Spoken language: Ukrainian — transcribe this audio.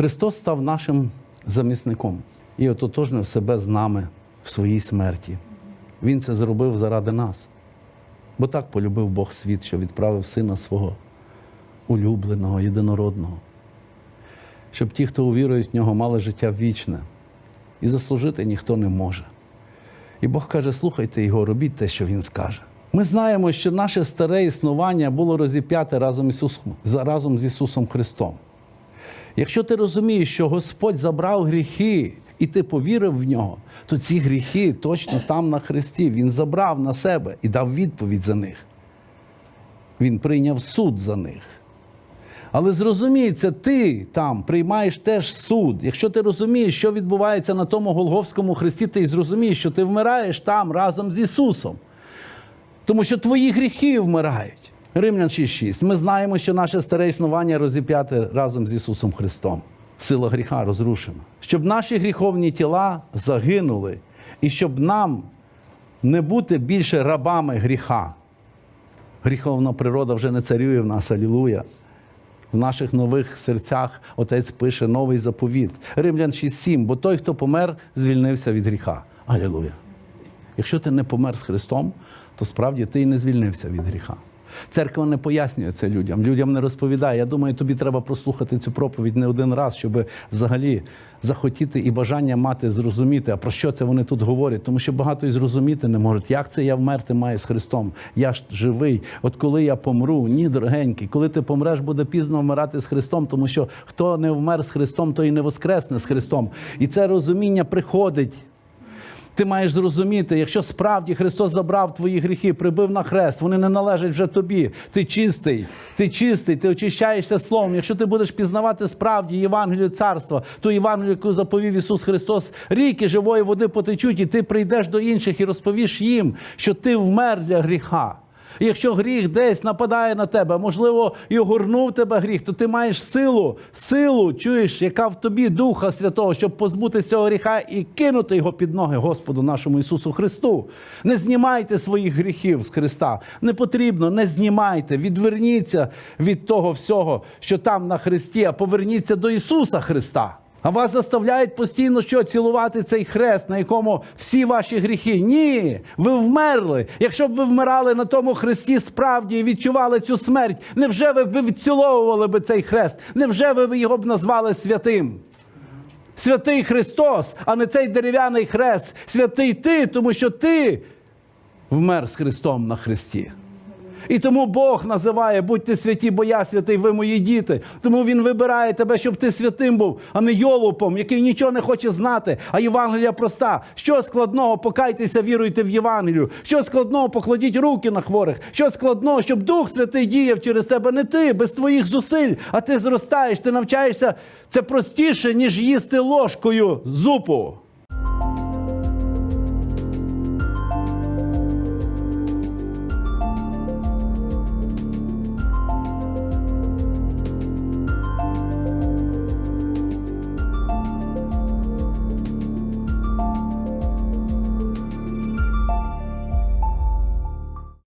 Христос став нашим замісником і ототожнив себе з нами в своїй смерті. Він це зробив заради нас. Бо так полюбив Бог світ, що відправив Сина свого улюбленого, єдинородного, щоб ті, хто увірують в нього, мали життя вічне. І заслужити ніхто не може. І Бог каже: слухайте його, робіть те, що Він скаже. Ми знаємо, що наше старе існування було розіп'яте разом, разом з Ісусом Христом. Якщо ти розумієш, що Господь забрав гріхи, і ти повірив в нього, то ці гріхи точно там на Христі. Він забрав на себе і дав відповідь за них. Він прийняв суд за них. Але зрозуміється, ти там приймаєш теж суд. Якщо ти розумієш, що відбувається на тому Голговському хресті, ти зрозумієш, що ти вмираєш там разом з Ісусом. Тому що твої гріхи вмирають. Римлян 6.6. Ми знаємо, що наше старе існування розіп'яте разом з Ісусом Христом. Сила гріха розрушена. Щоб наші гріховні тіла загинули, і щоб нам не бути більше рабами гріха. Гріховна природа вже не царює в нас, алілуя. В наших нових серцях Отець пише новий заповіт. Римлян 6.7. Бо той, хто помер, звільнився від гріха. Алілуя. Якщо ти не помер з Христом, то справді ти і не звільнився від гріха. Церква не пояснює це людям, людям не розповідає. Я думаю, тобі треба прослухати цю проповідь не один раз, щоб взагалі захотіти і бажання мати зрозуміти, а про що це вони тут говорять. Тому що багато і зрозуміти не можуть. Як це я вмерти маю з Христом? Я ж живий. От коли я помру, ні, дорогенький, коли ти помреш, буде пізно вмирати з Христом, тому що хто не вмер з Христом, той і не воскресне з Христом. І це розуміння приходить. Ти маєш зрозуміти, якщо справді Христос забрав твої гріхи, прибив на хрест, вони не належать вже тобі. Ти чистий, ти чистий, ти очищаєшся словом. Якщо ти будеш пізнавати справді Євангелію царства, ту Євангелію, яку заповів Ісус Христос, ріки живої води потечуть, і ти прийдеш до інших і розповіш їм, що ти вмер для гріха. Якщо гріх десь нападає на тебе, можливо, і огорнув тебе гріх, то ти маєш силу, силу, чуєш, яка в тобі Духа Святого, щоб позбутися цього гріха і кинути його під ноги Господу нашому Ісусу Христу. Не знімайте своїх гріхів з Христа. Не потрібно, не знімайте. Відверніться від того всього, що там на Христі, а поверніться до Ісуса Христа. А вас заставляють постійно що цілувати цей хрест, на якому всі ваші гріхи. Ні, ви вмерли. Якщо б ви вмирали на тому хресті справді і відчували цю смерть, невже ви б відціловували би цей хрест? Невже ви б його б назвали святим? Святий Христос, а не цей дерев'яний хрест. Святий ти, тому що ти вмер з Христом на хресті. І тому Бог називає будьте святі, бо я святий, ви мої діти. Тому Він вибирає тебе, щоб ти святим був, а не йолупом, який нічого не хоче знати. А Євангелія проста. Що складного, покайтеся, віруйте в Євангелію. Що складного, покладіть руки на хворих. Що складного, щоб Дух Святий діяв через тебе, не ти, без твоїх зусиль, а ти зростаєш, ти навчаєшся. Це простіше, ніж їсти ложкою зупу.